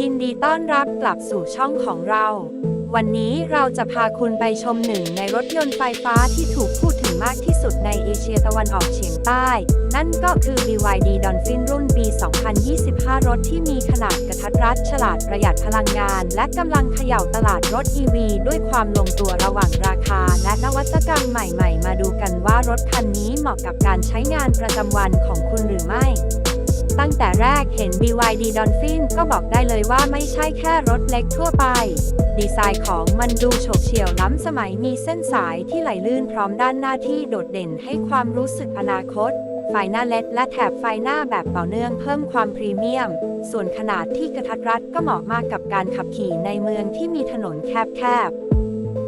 ยินดีต้อนรับกลับสู่ช่องของเรา วันนี้เราจะพาคุณไปชมหนึ่งในรถยนต์ไฟฟ้าที่ถูกพูดถึงมากที่สุดในเอเชียตะวันออกเฉียงใต้ นั่นก็คือ BYD Dolphin รุ่นปี 2025 รถที่มีขนาดกระทัดรัดฉลาดประหยัดพลังงาน และกำลังเขย่าตลาดรถ EV ด้วยความลงตัวระหว่างราคา และนวัตกรรมใหม่ ๆ มาดูกันว่ารถคันนี้เหมาะกับการใช้งานประจำวันของคุณหรือไม่ ตั้งแต่แรกเห็น BYD Dolphin ก็บอกได้เลยว่าไม่ใช่แค่รถเล็กทั่วไป ดีไซน์ของมันดูโฉบเฉี่ยวล้ำสมัยมีเส้นสายที่ไหลลื่นพร้อมด้านหน้าที่โดดเด่นให้ความรู้สึกอนาคต ไฟหน้าเลดและแถบไฟหน้าแบบต่อเนื่องเพิ่มความพรีเมียม ส่วนขนาดที่กระทัดรัดก็เหมาะมากกับการขับขี่ในเมืองที่มีถนนแคบๆ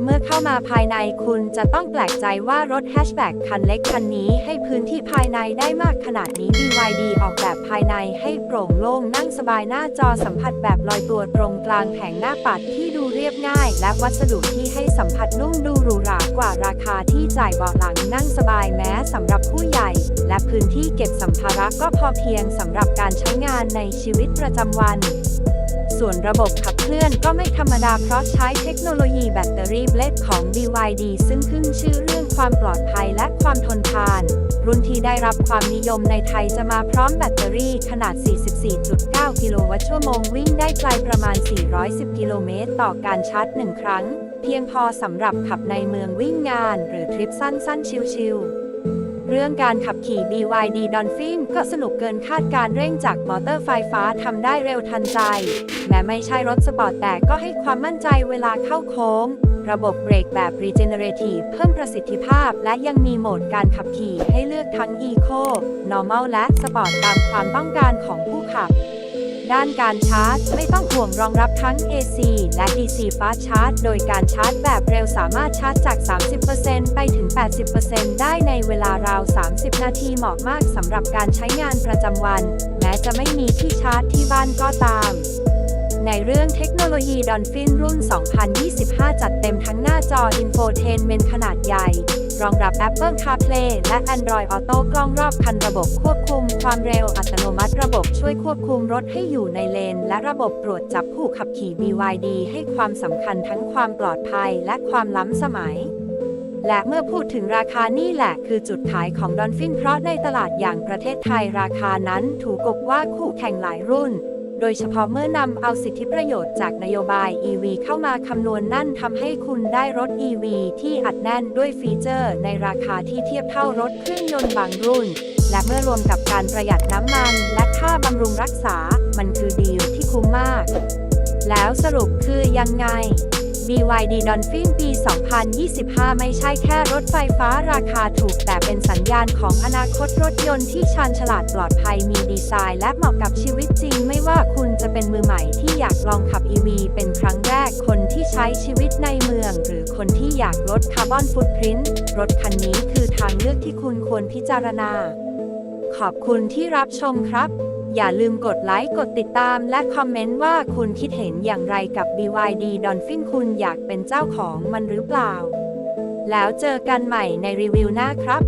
เมื่อเข้ามาภายในคุณจะต้องแปลกใจว่ารถแฮชแบ็กคันเล็กคันนี้ให้พื้นที่ภายในได้มากขนาดนี้ BYD ออกแบบภายในให้โปร่งโล่งนั่งสบายหน้าจอสัมผัสแบบลอยตัวตรงกลางแผงหน้าปัดที่ดูเรียบง่าย และวัสดุที่ให้สัมผัสนุ่มดูหรูหรากว่าราคาที่จ่ายเบาะหลังนั่งสบายแม้สำหรับผู้ใหญ่ และพื้นที่เก็บสัมภาระก็พอเพียงสำหรับการใช้งานในชีวิตประจำวัน ส่วนระบบขับเคลื่อนก็ไม่ธรรมดาเพราะใช้เทคโนโลยีแบตเตอรี่เบลดของ BYD ซึ่งขึ้นชื่อเรื่องความปลอดภัยและความทนทาน รุ่นที่ได้รับความนิยมในไทยจะมาพร้อมแบตเตอรี่ขนาด 44.9 กิโลวัตต์ชั่วโมงวิ่งได้ไกลประมาณ 410 กิโลเมตรต่อการชาร์จ 1 ครั้ง เพียงพอสำหรับขับในเมืองวิ่งงาน หรือทริปสั้นๆ ชิลๆ เรื่องการขับขี่ BYD Dolphin ก็สนุกเกินคาดการเร่งจากมอเตอร์ไฟฟ้าทำได้เร็วทันใจ แม้ไม่ใช่รถสปอร์ตแต่ก็ให้ความมั่นใจเวลาเข้าโค้ง ระบบเบรกแบบ Regenerative เพิ่มประสิทธิภาพ และยังมีโหมดการขับขี่ให้เลือกทั้ง Eco Normal และ Sport ตามความต้องการของผู้ขับ ด้านการชาร์จ ไม่ต้องห่วงรองรับทั้ง AC และ DC Fast Charge โดยการชาร์จแบบเร็วสามารถชาร์จจาก 30%ไปถึง 80%ได้ในเวลาราว 30 นาทีเหมาะมากสำหรับการใช้งานประจำวัน แม้จะไม่มีที่ชาร์จที่บ้านก็ตามในเรื่องเทคโนโลยี Dolphin รุ่น 2025 จัดเต็มทั้งหน้าจอ Infotainment ขนาดใหญ่ รองรับ Apple CarPlay และ Android Auto กล้องรอบคันระบบควบคุมความเร็วอัตโนมัติระบบช่วยควบคุมรถให้อยู่ในเลน และระบบตรวจจับผู้ขับขี่ BYD ให้ความสำคัญทั้งความปลอดภัยและความล้ำสมัย และเมื่อพูดถึงราคานี่แหละคือจุดขายของดอนฟินเพราะในตลาดอย่างประเทศไทยราคานั้นถูกกบว่าคู่แข่งหลายรุ่น ดยเฉพาะเมื่อนำเอาสิทธิประโยชน์จากนโยบาย EV เข้ามาคำนวณนั่นทำให้คุณได้รถ EV ที่อัดแน่นด้วยฟีเจอร์ ในราคาที่เทียบเท่ารถเครื่องยนต์บางรุ่น และเมื่อรวมกับการประหยัดน้ำมัน และค่าบำรุงรักษา มันคือดีลที่คุ้มมาก แล้วสรุปคือยังไง BYD Dolphin ปี 2025 ไม่ใช่แค่รถไฟฟ้าราคาถูก แต่เป็นสัญญาณของอนาคตรถยนต์ที่ชาญฉลาดปลอดภัยมีดีไซน์ และเหมาะกับชีวิตจริง ไม่ว่าคุณจะเป็นมือใหม่ที่อยากลองขับ EV เป็นครั้งแรกคนที่ใช้ชีวิตในเมือง หรือคนที่อยากลดคาร์บอนฟุตพริ้นท์รถคันนี้คือทางเลือกที่คุณควรพิจารณา ขอบคุณที่รับชมครับ อย่าลืมกดไลค์ กดติดตามและคอมเมนต์ว่าคุณคิดเห็นอย่างไรกับ BYD Dolphin คุณอยากเป็นเจ้าของมันหรือเปล่า แล้วเจอกันใหม่ในรีวิวหน้าครับ